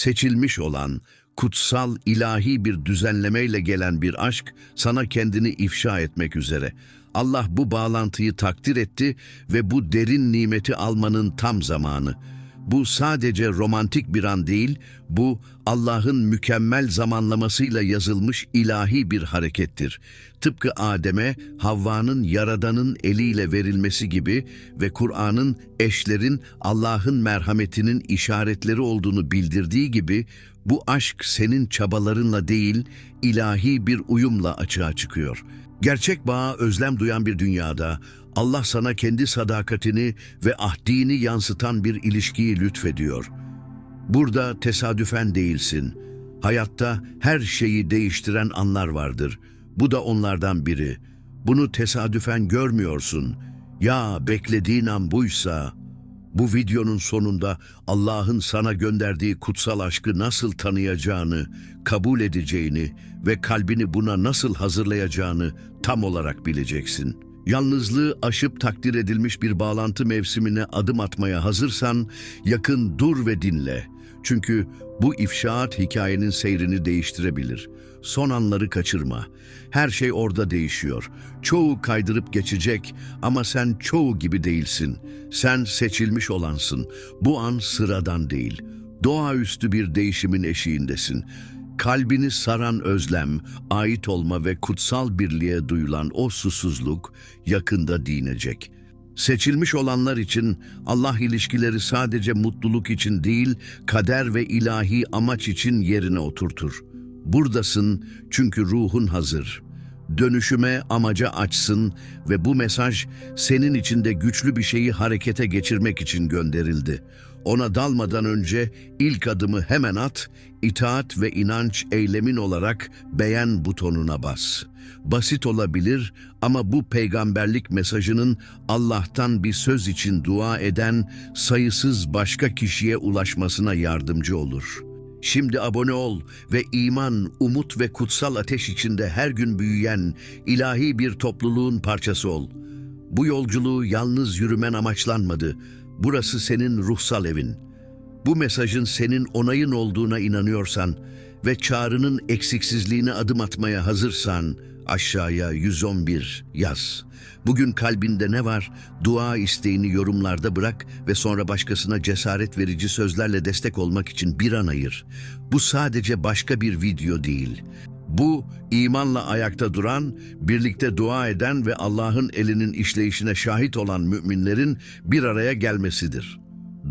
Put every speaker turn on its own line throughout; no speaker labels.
seçilmiş olan, kutsal, ilahi bir düzenlemeyle gelen bir aşk sana kendini ifşa etmek üzere. Allah bu bağlantıyı takdir etti ve bu derin nimeti almanın tam zamanı. Bu sadece romantik bir an değil, bu Allah'ın mükemmel zamanlamasıyla yazılmış ilahi bir harekettir. Tıpkı Adem'e Havva'nın Yaradan'ın eliyle verilmesi gibi ve Kur'an'ın eşlerin Allah'ın merhametinin işaretleri olduğunu bildirdiği gibi bu aşk senin çabalarınla değil, ilahi bir uyumla açığa çıkıyor. Gerçek bağa özlem duyan bir dünyada Allah sana kendi sadakatini ve ahdini yansıtan bir ilişkiyi lütfediyor. Burada tesadüfen değilsin. Hayatta her şeyi değiştiren anlar vardır. Bu da onlardan biri. Bunu tesadüfen görmüyorsun. Ya beklediğin an buysa, bu videonun sonunda Allah'ın sana gönderdiği kutsal aşkı nasıl tanıyacağını, kabul edeceğini ve kalbini buna nasıl hazırlayacağını tam olarak bileceksin. Yalnızlığı aşıp takdir edilmiş bir bağlantı mevsimine adım atmaya hazırsan yakın dur ve dinle. Çünkü bu ifşaat hikayenin seyrini değiştirebilir. Son anları kaçırma. Her şey orada değişiyor. Çoğu kaydırıp geçecek ama sen çoğu gibi değilsin. Sen seçilmiş olansın. Bu an sıradan değil. Doğaüstü bir değişimin eşiğindesin. Kalbini saran özlem, ait olma ve kutsal birliğe duyulan o susuzluk yakında dinecek. Seçilmiş olanlar için Allah ilişkileri sadece mutluluk için değil, kader ve ilahi amaç için yerine oturtur. Buradasın çünkü ruhun hazır. Dönüşüme amaca açsın ve bu mesaj senin içinde güçlü bir şeyi harekete geçirmek için gönderildi. Ona dalmadan önce ilk adımı hemen at, itaat ve inanç eylemin olarak beğen butonuna bas. Basit olabilir ama bu peygamberlik mesajının Allah'tan bir söz için dua eden sayısız başka kişiye ulaşmasına yardımcı olur.'' Şimdi abone ol ve iman, umut ve kutsal ateş içinde her gün büyüyen ilahi bir topluluğun parçası ol. Bu yolculuğu yalnız yürümen amaçlanmadı. Burası senin ruhsal evin. Bu mesajın senin onayın olduğuna inanıyorsan ve çağrının eksiksizliğine adım atmaya hazırsan aşağıya 111 yaz. Bugün kalbinde ne var? Dua isteğini yorumlarda bırak ve sonra başkasına cesaret verici sözlerle destek olmak için bir an ayır. Bu sadece başka bir video değil. Bu imanla ayakta duran, birlikte dua eden ve Allah'ın elinin işleyişine şahit olan müminlerin bir araya gelmesidir.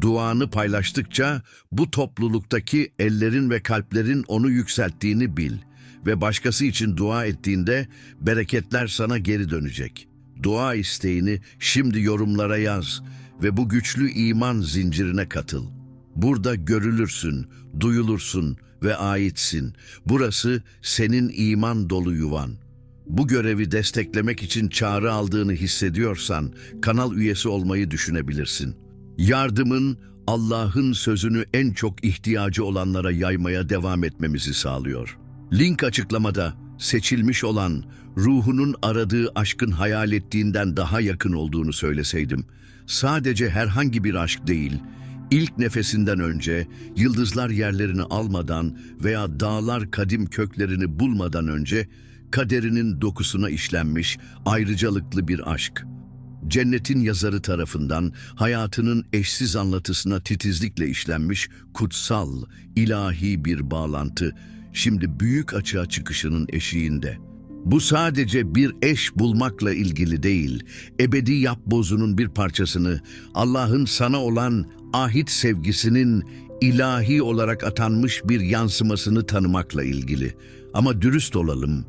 Duanı paylaştıkça bu topluluktaki ellerin ve kalplerin onu yükselttiğini bil ve başkası için dua ettiğinde bereketler sana geri dönecek. Dua isteğini şimdi yorumlara yaz ve bu güçlü iman zincirine katıl. Burada görülürsün, duyulursun ve aitsin. Burası senin iman dolu yuvan. Bu görevi desteklemek için çağrı aldığını hissediyorsan kanal üyesi olmayı düşünebilirsin. Yardımın Allah'ın sözünü en çok ihtiyacı olanlara yaymaya devam etmemizi sağlıyor. Link açıklamada seçilmiş olan, ruhunun aradığı aşkın hayal ettiğinden daha yakın olduğunu söyleseydim. Sadece herhangi bir aşk değil, ilk nefesinden önce, yıldızlar yerlerini almadan veya dağlar kadim köklerini bulmadan önce, kaderinin dokusuna işlenmiş ayrıcalıklı bir aşk. Cennetin yazarı tarafından hayatının eşsiz anlatısına titizlikle işlenmiş kutsal, ilahi bir bağlantı, şimdi büyük açığa çıkışının eşiğinde. Bu sadece bir eş bulmakla ilgili değil, ebedi yapbozunun bir parçasını, Allah'ın sana olan ahit sevgisinin ilahi olarak atanmış bir yansımasını tanımakla ilgili. Ama dürüst olalım,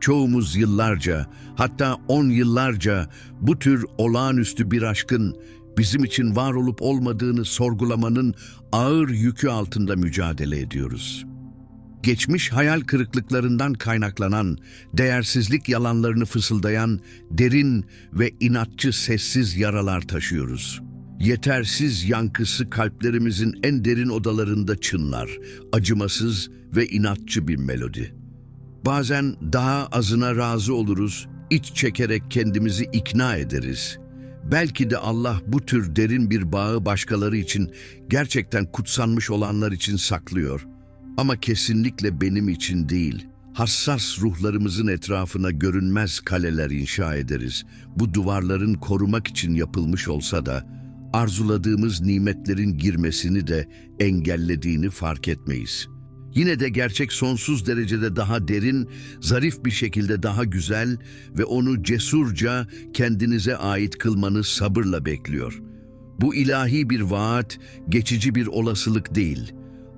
çoğumuz yıllarca, hatta on yıllarca bu tür olağanüstü bir aşkın bizim için var olup olmadığını sorgulamanın ağır yükü altında mücadele ediyoruz.'' geçmiş hayal kırıklıklarından kaynaklanan, değersizlik yalanlarını fısıldayan derin ve inatçı sessiz yaralar taşıyoruz. Yetersiz yankısı kalplerimizin en derin odalarında çınlar, acımasız ve inatçı bir melodi. Bazen daha azına razı oluruz, iç çekerek kendimizi ikna ederiz. Belki de Allah bu tür derin bir bağı başkaları için gerçekten kutsanmış olanlar için saklıyor. Ama kesinlikle benim için değil. Hassas ruhlarımızın etrafına görünmez kaleler inşa ederiz. Bu duvarların korumak için yapılmış olsa da arzuladığımız nimetlerin girmesini de engellediğini fark etmeyiz. Yine de gerçek sonsuz derecede daha derin, zarif bir şekilde daha güzel ve onu cesurca kendinize ait kılmanı sabırla bekliyor. Bu ilahi bir vaat, geçici bir olasılık değil.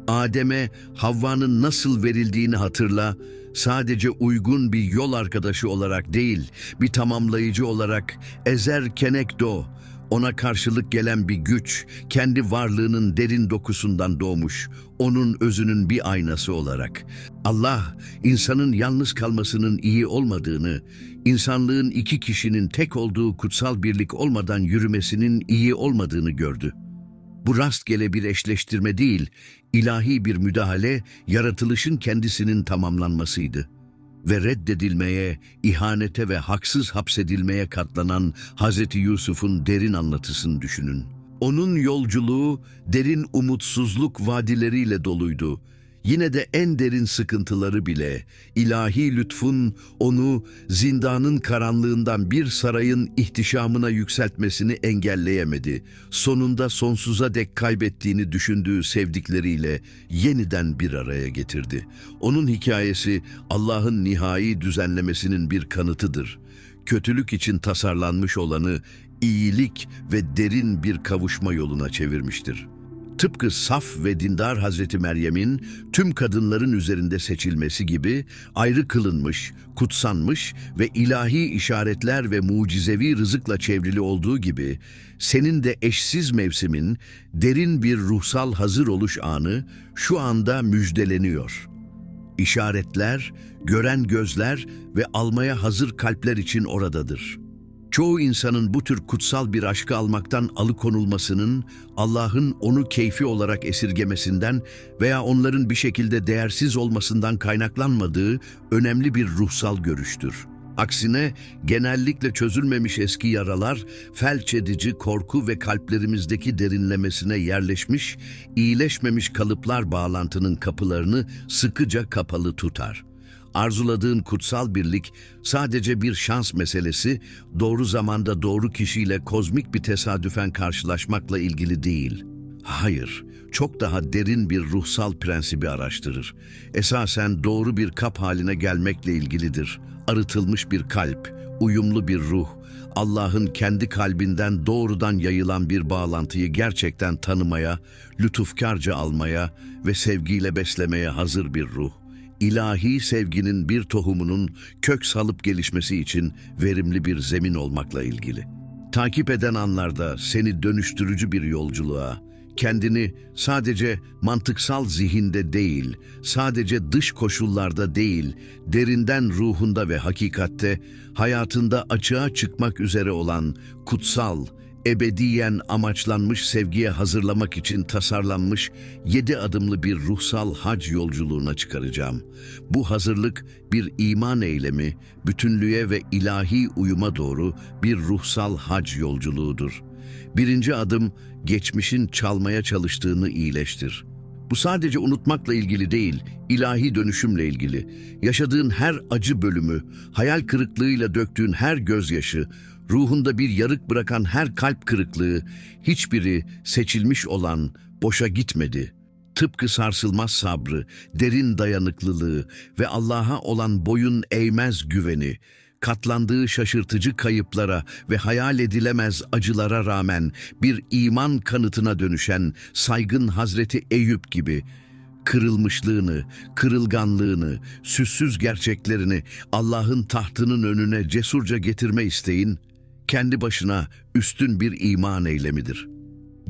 Adem'e Havva'nın nasıl verildiğini hatırla, sadece uygun bir yol arkadaşı olarak değil, bir tamamlayıcı olarak ezer kenekdo, ona karşılık gelen bir güç, kendi varlığının derin dokusundan doğmuş, onun özünün bir aynası olarak. Allah, insanın yalnız kalmasının iyi olmadığını, insanlığın iki kişinin tek olduğu kutsal birlik olmadan yürümesinin iyi olmadığını gördü. Bu rastgele bir eşleştirme değil, ilahi bir müdahale, yaratılışın kendisinin tamamlanmasıydı ve reddedilmeye, ihanete ve haksız hapsedilmeye katlanan Hz. Yusuf'un derin anlatısını düşünün. Onun yolculuğu derin umutsuzluk vadileriyle doluydu. Yine de en derin sıkıntıları bile ilahi lütfun onu zindanın karanlığından bir sarayın ihtişamına yükseltmesini engelleyemedi. Sonunda sonsuza dek kaybettiğini düşündüğü sevdikleriyle yeniden bir araya getirdi. Onun hikayesi Allah'ın nihai düzenlemesinin bir kanıtıdır. Kötülük için tasarlanmış olanı iyilik ve derin bir kavuşma yoluna çevirmiştir. Tıpkı saf ve dindar Hazreti Meryem'in tüm kadınların üzerinde seçilmesi gibi ayrı kılınmış, kutsanmış ve ilahi işaretler ve mucizevi rızıkla çevrili olduğu gibi senin de eşsiz mevsimin derin bir ruhsal hazır oluş anı şu anda müjdeleniyor. İşaretler, gören gözler ve almaya hazır kalpler için oradadır.'' Çoğu insanın bu tür kutsal bir aşkı almaktan alıkonulmasının, Allah'ın onu keyfi olarak esirgemesinden veya onların bir şekilde değersiz olmasından kaynaklanmadığı önemli bir ruhsal görüştür. Aksine genellikle çözülmemiş eski yaralar, felç edici korku ve kalplerimizdeki derinlemesine yerleşmiş, iyileşmemiş kalıplar bağlantının kapılarını sıkıca kapalı tutar.'' Arzuladığın kutsal birlik sadece bir şans meselesi, doğru zamanda doğru kişiyle kozmik bir tesadüfen karşılaşmakla ilgili değil. Hayır, çok daha derin bir ruhsal prensibi araştırır. Esasen doğru bir kap haline gelmekle ilgilidir. Arıtılmış bir kalp, uyumlu bir ruh, Allah'ın kendi kalbinden doğrudan yayılan bir bağlantıyı gerçekten tanımaya, lütufkarca almaya ve sevgiyle beslemeye hazır bir ruh ilahi sevginin bir tohumunun kök salıp gelişmesi için verimli bir zemin olmakla ilgili. Takip eden anlarda seni dönüştürücü bir yolculuğa, kendini sadece mantıksal zihinde değil, sadece dış koşullarda değil, derinden ruhunda ve hakikatte, hayatında açığa çıkmak üzere olan kutsal, ebediyen amaçlanmış sevgiye hazırlamak için tasarlanmış yedi adımlı bir ruhsal hac yolculuğuna çıkaracağım. Bu hazırlık bir iman eylemi, bütünlüğe ve ilahi uyuma doğru bir ruhsal hac yolculuğudur. Birinci adım, geçmişin çalmaya çalıştığını iyileştir. Bu sadece unutmakla ilgili değil, ilahi dönüşümle ilgili. Yaşadığın her acı bölümü, hayal kırıklığıyla döktüğün her gözyaşı, ruhunda bir yarık bırakan her kalp kırıklığı, hiçbiri seçilmiş olan boşa gitmedi. Tıpkı sarsılmaz sabrı, derin dayanıklılığı ve Allah'a olan boyun eğmez güveni, katlandığı şaşırtıcı kayıplara ve hayal edilemez acılara rağmen bir iman kanıtına dönüşen saygın Hazreti Eyüp gibi kırılmışlığını, kırılganlığını, süssüz gerçeklerini Allah'ın tahtının önüne cesurca getirme isteğin, kendi başına üstün bir iman eylemidir.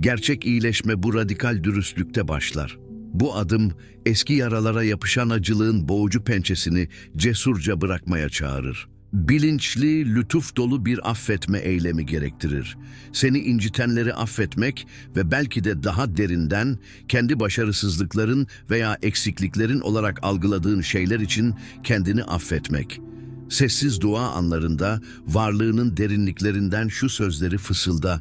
Gerçek iyileşme bu radikal dürüstlükte başlar. Bu adım eski yaralara yapışan acılığın boğucu pençesini cesurca bırakmaya çağırır. Bilinçli, lütuf dolu bir affetme eylemi gerektirir. Seni incitenleri affetmek ve belki de daha derinden kendi başarısızlıkların veya eksikliklerin olarak algıladığın şeyler için kendini affetmek. Sessiz dua anlarında varlığının derinliklerinden şu sözleri fısılda.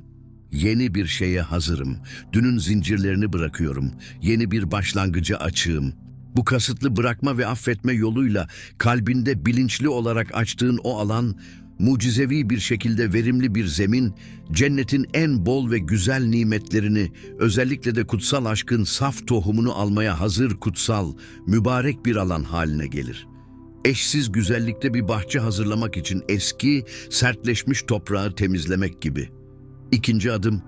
Yeni bir şeye hazırım. Dünün zincirlerini bırakıyorum. Yeni bir başlangıca açığım. Bu kasıtlı bırakma ve affetme yoluyla kalbinde bilinçli olarak açtığın o alan, mucizevi bir şekilde verimli bir zemin, cennetin en bol ve güzel nimetlerini, özellikle de kutsal aşkın saf tohumunu almaya hazır kutsal, mübarek bir alan haline gelir. Eşsiz güzellikte bir bahçe hazırlamak için eski, sertleşmiş toprağı temizlemek gibi. İkinci adım,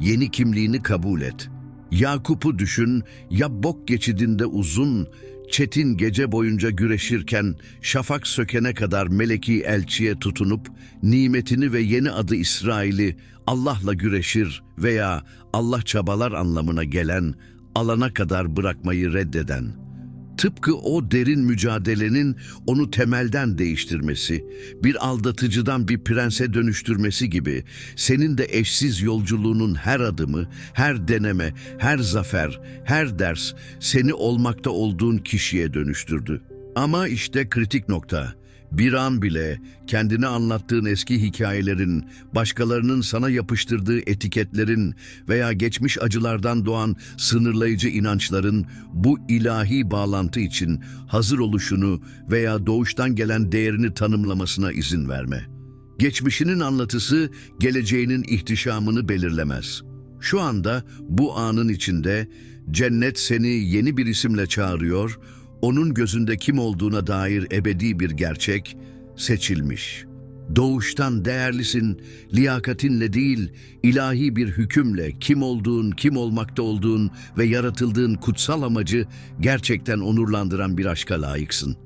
yeni kimliğini kabul et. Yakup'u düşün, ya bok geçidinde uzun, çetin gece boyunca güreşirken şafak sökene kadar meleki elçiye tutunup nimetini ve yeni adı İsrail'i Allah'la güreşir veya Allah çabalar anlamına gelen alana kadar bırakmayı reddeden. Tıpkı o derin mücadelenin onu temelden değiştirmesi, bir aldatıcıdan bir prense dönüştürmesi gibi senin de eşsiz yolculuğunun her adımı, her deneme, her zafer, her ders seni olmakta olduğun kişiye dönüştürdü. Ama işte kritik nokta. Bir an bile kendini anlattığın eski hikayelerin, başkalarının sana yapıştırdığı etiketlerin veya geçmiş acılardan doğan sınırlayıcı inançların bu ilahi bağlantı için hazır oluşunu veya doğuştan gelen değerini tanımlamasına izin verme. Geçmişinin anlatısı geleceğinin ihtişamını belirlemez. Şu anda bu anın içinde cennet seni yeni bir isimle çağırıyor, onun gözünde kim olduğuna dair ebedi bir gerçek, seçilmiş. Doğuştan değerlisin, liyakatinle değil, ilahi bir hükümle kim olduğun, kim olmakta olduğun ve yaratıldığın kutsal amacı gerçekten onurlandıran bir aşka layıksın.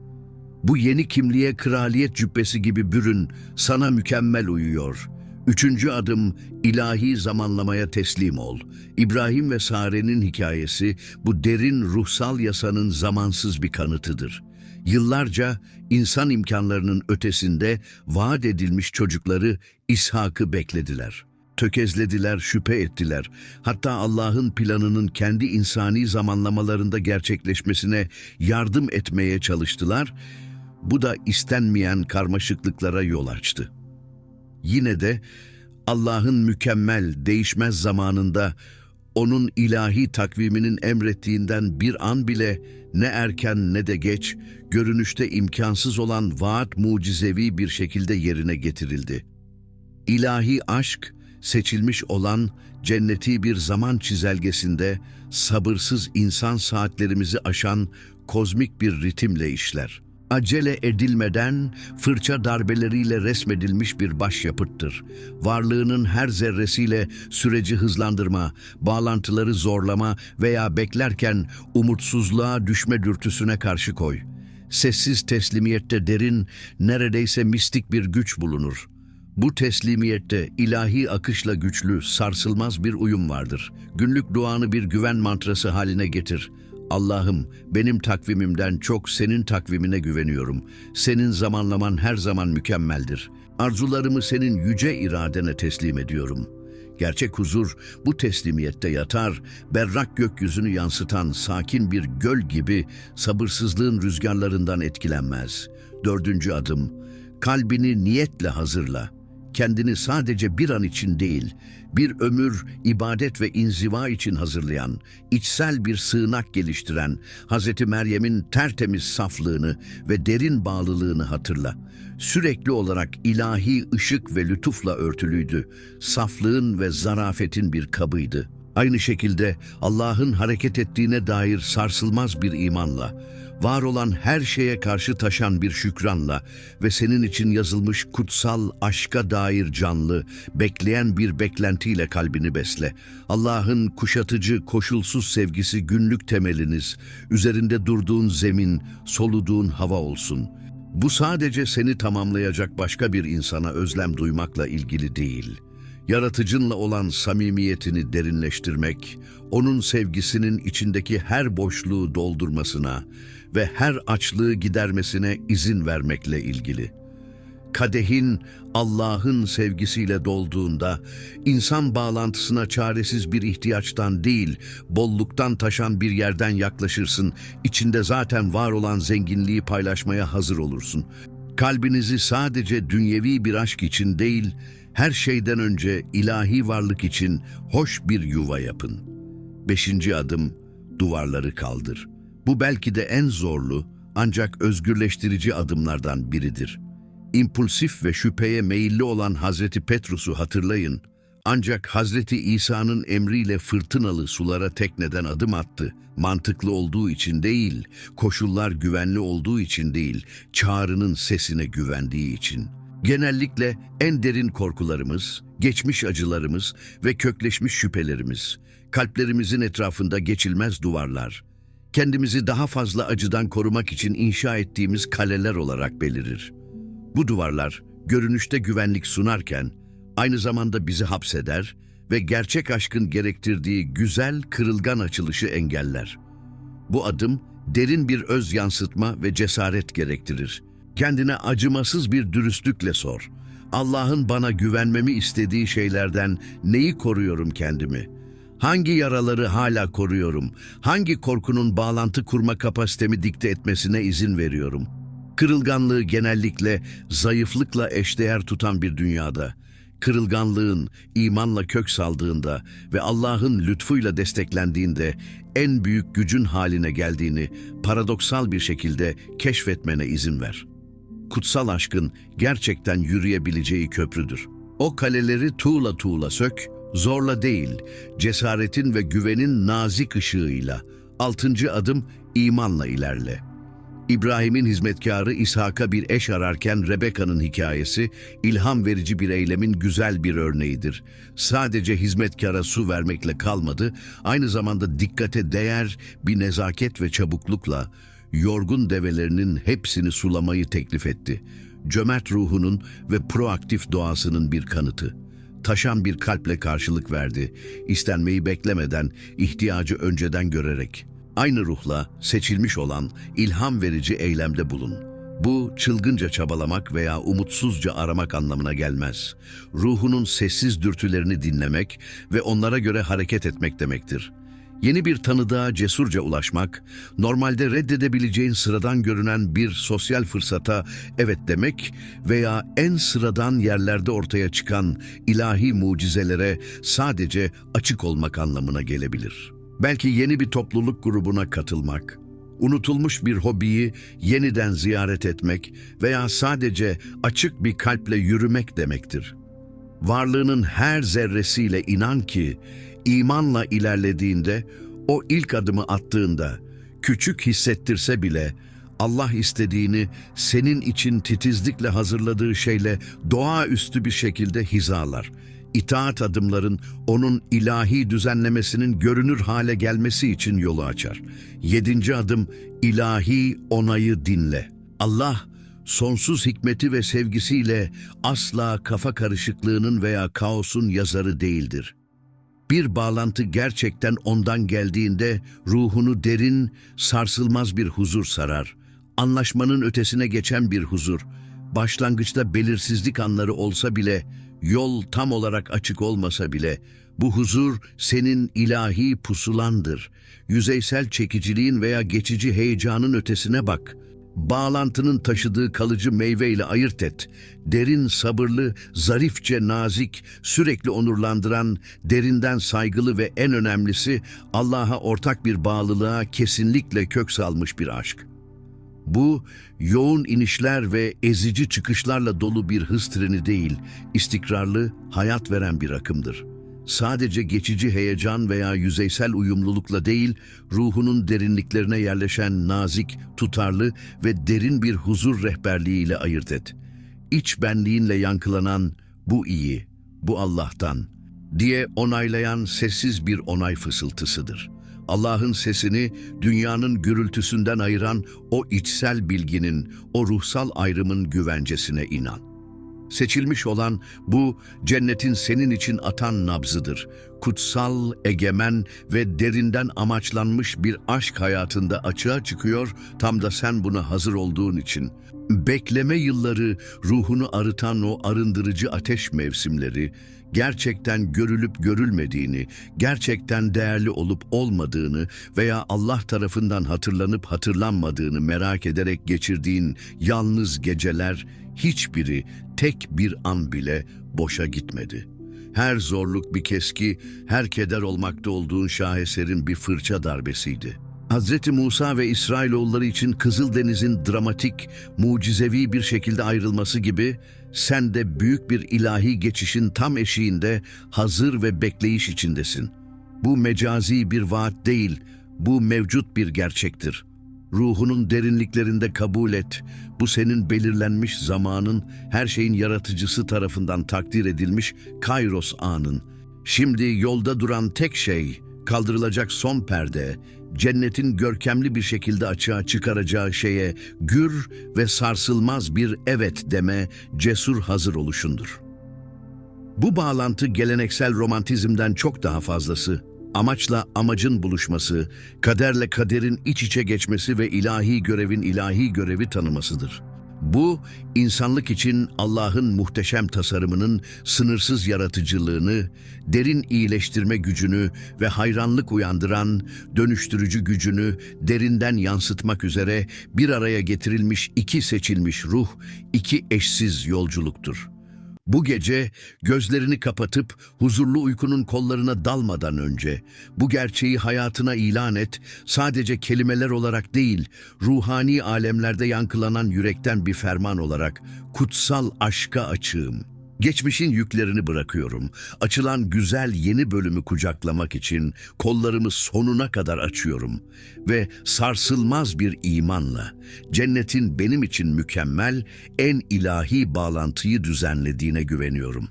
Bu yeni kimliğe kraliyet cübbesi gibi bürün, sana mükemmel uyuyor. Üçüncü adım ilahi zamanlamaya teslim ol. İbrahim ve Sare'nin hikayesi bu derin ruhsal yasanın zamansız bir kanıtıdır. Yıllarca insan imkanlarının ötesinde vaat edilmiş çocukları İshak'ı beklediler. Tökezlediler, şüphe ettiler. Hatta Allah'ın planının kendi insani zamanlamalarında gerçekleşmesine yardım etmeye çalıştılar. Bu da istenmeyen karmaşıklıklara yol açtı. Yine de Allah'ın mükemmel, değişmez zamanında onun ilahi takviminin emrettiğinden bir an bile ne erken ne de geç, görünüşte imkansız olan vaat mucizevi bir şekilde yerine getirildi. İlahi aşk, seçilmiş olan cenneti bir zaman çizelgesinde sabırsız insan saatlerimizi aşan kozmik bir ritimle işler. Acele edilmeden fırça darbeleriyle resmedilmiş bir başyapıttır. Varlığının her zerresiyle süreci hızlandırma, bağlantıları zorlama veya beklerken umutsuzluğa düşme dürtüsüne karşı koy. Sessiz teslimiyette derin, neredeyse mistik bir güç bulunur. Bu teslimiyette ilahi akışla güçlü, sarsılmaz bir uyum vardır. Günlük duanı bir güven mantrası haline getir. Allah'ım benim takvimimden çok senin takvimine güveniyorum. Senin zamanlaman her zaman mükemmeldir. Arzularımı senin yüce iradene teslim ediyorum. Gerçek huzur bu teslimiyette yatar, berrak gökyüzünü yansıtan sakin bir göl gibi sabırsızlığın rüzgarlarından etkilenmez. Dördüncü adım, kalbini niyetle hazırla kendini sadece bir an için değil, bir ömür ibadet ve inziva için hazırlayan, içsel bir sığınak geliştiren Hz. Meryem'in tertemiz saflığını ve derin bağlılığını hatırla. Sürekli olarak ilahi ışık ve lütufla örtülüydü. Saflığın ve zarafetin bir kabıydı. Aynı şekilde Allah'ın hareket ettiğine dair sarsılmaz bir imanla, var olan her şeye karşı taşan bir şükranla ve senin için yazılmış kutsal aşka dair canlı, bekleyen bir beklentiyle kalbini besle. Allah'ın kuşatıcı, koşulsuz sevgisi günlük temeliniz, üzerinde durduğun zemin, soluduğun hava olsun. Bu sadece seni tamamlayacak başka bir insana özlem duymakla ilgili değil.'' yaratıcınla olan samimiyetini derinleştirmek, onun sevgisinin içindeki her boşluğu doldurmasına ve her açlığı gidermesine izin vermekle ilgili. Kadehin Allah'ın sevgisiyle dolduğunda insan bağlantısına çaresiz bir ihtiyaçtan değil, bolluktan taşan bir yerden yaklaşırsın, içinde zaten var olan zenginliği paylaşmaya hazır olursun. Kalbinizi sadece dünyevi bir aşk için değil, her şeyden önce ilahi varlık için hoş bir yuva yapın. Beşinci adım, duvarları kaldır. Bu belki de en zorlu ancak özgürleştirici adımlardan biridir. İmpulsif ve şüpheye meyilli olan Hazreti Petrus'u hatırlayın. Ancak Hazreti İsa'nın emriyle fırtınalı sulara tekneden adım attı. Mantıklı olduğu için değil, koşullar güvenli olduğu için değil, çağrının sesine güvendiği için. Genellikle en derin korkularımız, geçmiş acılarımız ve kökleşmiş şüphelerimiz, kalplerimizin etrafında geçilmez duvarlar, kendimizi daha fazla acıdan korumak için inşa ettiğimiz kaleler olarak belirir. Bu duvarlar görünüşte güvenlik sunarken aynı zamanda bizi hapseder ve gerçek aşkın gerektirdiği güzel kırılgan açılışı engeller. Bu adım derin bir öz yansıtma ve cesaret gerektirir. Kendine acımasız bir dürüstlükle sor. Allah'ın bana güvenmemi istediği şeylerden neyi koruyorum kendimi? Hangi yaraları hala koruyorum? Hangi korkunun bağlantı kurma kapasitemi dikte etmesine izin veriyorum? Kırılganlığı genellikle zayıflıkla eşdeğer tutan bir dünyada, kırılganlığın imanla kök saldığında ve Allah'ın lütfuyla desteklendiğinde en büyük gücün haline geldiğini paradoksal bir şekilde keşfetmene izin ver. Kutsal aşkın gerçekten yürüyebileceği köprüdür. O kaleleri tuğla tuğla sök, zorla değil, cesaretin ve güvenin nazik ışığıyla. Altıncı adım imanla ilerle. İbrahim'in hizmetkarı İshak'a bir eş ararken Rebeka'nın hikayesi ilham verici bir eylemin güzel bir örneğidir. Sadece hizmetkara su vermekle kalmadı, aynı zamanda dikkate değer bir nezaket ve çabuklukla yorgun develerinin hepsini sulamayı teklif etti. Cömert ruhunun ve proaktif doğasının bir kanıtı. Taşan bir kalple karşılık verdi. İstenmeyi beklemeden, ihtiyacı önceden görerek. Aynı ruhla seçilmiş olan ilham verici eylemde bulun. Bu çılgınca çabalamak veya umutsuzca aramak anlamına gelmez. Ruhunun sessiz dürtülerini dinlemek ve onlara göre hareket etmek demektir. Yeni bir tanıdığa cesurca ulaşmak, normalde reddedebileceğin sıradan görünen bir sosyal fırsata evet demek veya en sıradan yerlerde ortaya çıkan ilahi mucizelere sadece açık olmak anlamına gelebilir. Belki yeni bir topluluk grubuna katılmak, unutulmuş bir hobiyi yeniden ziyaret etmek veya sadece açık bir kalple yürümek demektir. Varlığının her zerresiyle inan ki imanla ilerlediğinde, o ilk adımı attığında, küçük hissettirse bile Allah istediğini senin için titizlikle hazırladığı şeyle doğaüstü bir şekilde hizalar. İtaat adımların onun ilahi düzenlemesinin görünür hale gelmesi için yolu açar. Yedinci adım ilahi onayı dinle. Allah sonsuz hikmeti ve sevgisiyle asla kafa karışıklığının veya kaosun yazarı değildir. Bir bağlantı gerçekten ondan geldiğinde ruhunu derin, sarsılmaz bir huzur sarar. Anlaşmanın ötesine geçen bir huzur. Başlangıçta belirsizlik anları olsa bile, yol tam olarak açık olmasa bile, bu huzur senin ilahi pusulandır. Yüzeysel çekiciliğin veya geçici heyecanın ötesine bak.'' Bağlantının taşıdığı kalıcı meyveyle ayırt et. Derin, sabırlı, zarifçe nazik, sürekli onurlandıran, derinden saygılı ve en önemlisi Allah'a ortak bir bağlılığa kesinlikle kök salmış bir aşk. Bu, yoğun inişler ve ezici çıkışlarla dolu bir hız treni değil, istikrarlı, hayat veren bir akımdır.'' Sadece geçici heyecan veya yüzeysel uyumlulukla değil, ruhunun derinliklerine yerleşen nazik, tutarlı ve derin bir huzur rehberliğiyle ayırt et. İç benliğinle yankılanan bu iyi, bu Allah'tan diye onaylayan sessiz bir onay fısıltısıdır. Allah'ın sesini dünyanın gürültüsünden ayıran o içsel bilginin, o ruhsal ayrımın güvencesine inan. Seçilmiş olan bu cennetin senin için atan nabzıdır. Kutsal, egemen ve derinden amaçlanmış bir aşk hayatında açığa çıkıyor tam da sen buna hazır olduğun için. Bekleme yılları, ruhunu arıtan o arındırıcı ateş mevsimleri, gerçekten görülüp görülmediğini, gerçekten değerli olup olmadığını veya Allah tarafından hatırlanıp hatırlanmadığını merak ederek geçirdiğin yalnız geceler hiçbiri tek bir an bile boşa gitmedi. Her zorluk bir keski, her keder olmakta olduğun şaheserin bir fırça darbesiydi. Hz. Musa ve İsrailoğulları için Kızıldeniz'in dramatik, mucizevi bir şekilde ayrılması gibi sen de büyük bir ilahi geçişin tam eşiğinde hazır ve bekleyiş içindesin. Bu mecazi bir vaat değil, bu mevcut bir gerçektir. Ruhunun derinliklerinde kabul et. Bu senin belirlenmiş zamanın, her şeyin yaratıcısı tarafından takdir edilmiş Kairos anın. Şimdi yolda duran tek şey, kaldırılacak son perde, cennetin görkemli bir şekilde açığa çıkaracağı şeye gür ve sarsılmaz bir evet deme, cesur hazır oluşundur. Bu bağlantı geleneksel romantizmden çok daha fazlası. Amaçla amacın buluşması, kaderle kaderin iç içe geçmesi ve ilahi görevin ilahi görevi tanımasıdır. Bu, insanlık için Allah'ın muhteşem tasarımının sınırsız yaratıcılığını, derin iyileştirme gücünü ve hayranlık uyandıran dönüştürücü gücünü derinden yansıtmak üzere bir araya getirilmiş iki seçilmiş ruh, iki eşsiz yolculuktur. Bu gece gözlerini kapatıp huzurlu uykunun kollarına dalmadan önce bu gerçeği hayatına ilan et, sadece kelimeler olarak değil, ruhani alemlerde yankılanan yürekten bir ferman olarak kutsal aşka açığım. Geçmişin yüklerini bırakıyorum. Açılan güzel yeni bölümü kucaklamak için kollarımı sonuna kadar açıyorum ve sarsılmaz bir imanla cennetin benim için mükemmel, en ilahi bağlantıyı düzenlediğine güveniyorum.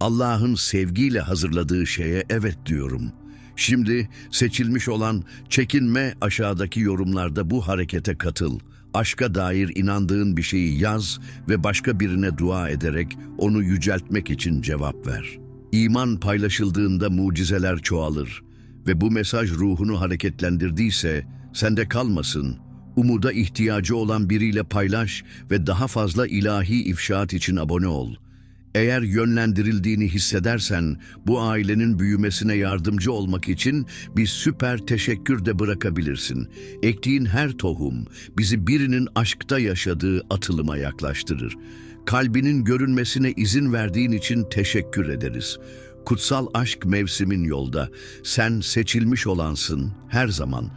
Allah'ın sevgiyle hazırladığı şeye evet diyorum. Şimdi seçilmiş olan çekinme aşağıdaki yorumlarda bu harekete katıl. Aşka dair inandığın bir şeyi yaz ve başka birine dua ederek onu yüceltmek için cevap ver. İman paylaşıldığında mucizeler çoğalır ve bu mesaj ruhunu hareketlendirdiyse sende kalmasın. Umuda ihtiyacı olan biriyle paylaş ve daha fazla ilahi ifşaat için abone ol. Eğer yönlendirildiğini hissedersen bu ailenin büyümesine yardımcı olmak için bir süper teşekkür de bırakabilirsin. Ektiğin her tohum bizi birinin aşkta yaşadığı atılıma yaklaştırır. Kalbinin görünmesine izin verdiğin için teşekkür ederiz. Kutsal aşk mevsimin yolda. Sen seçilmiş olansın her zaman.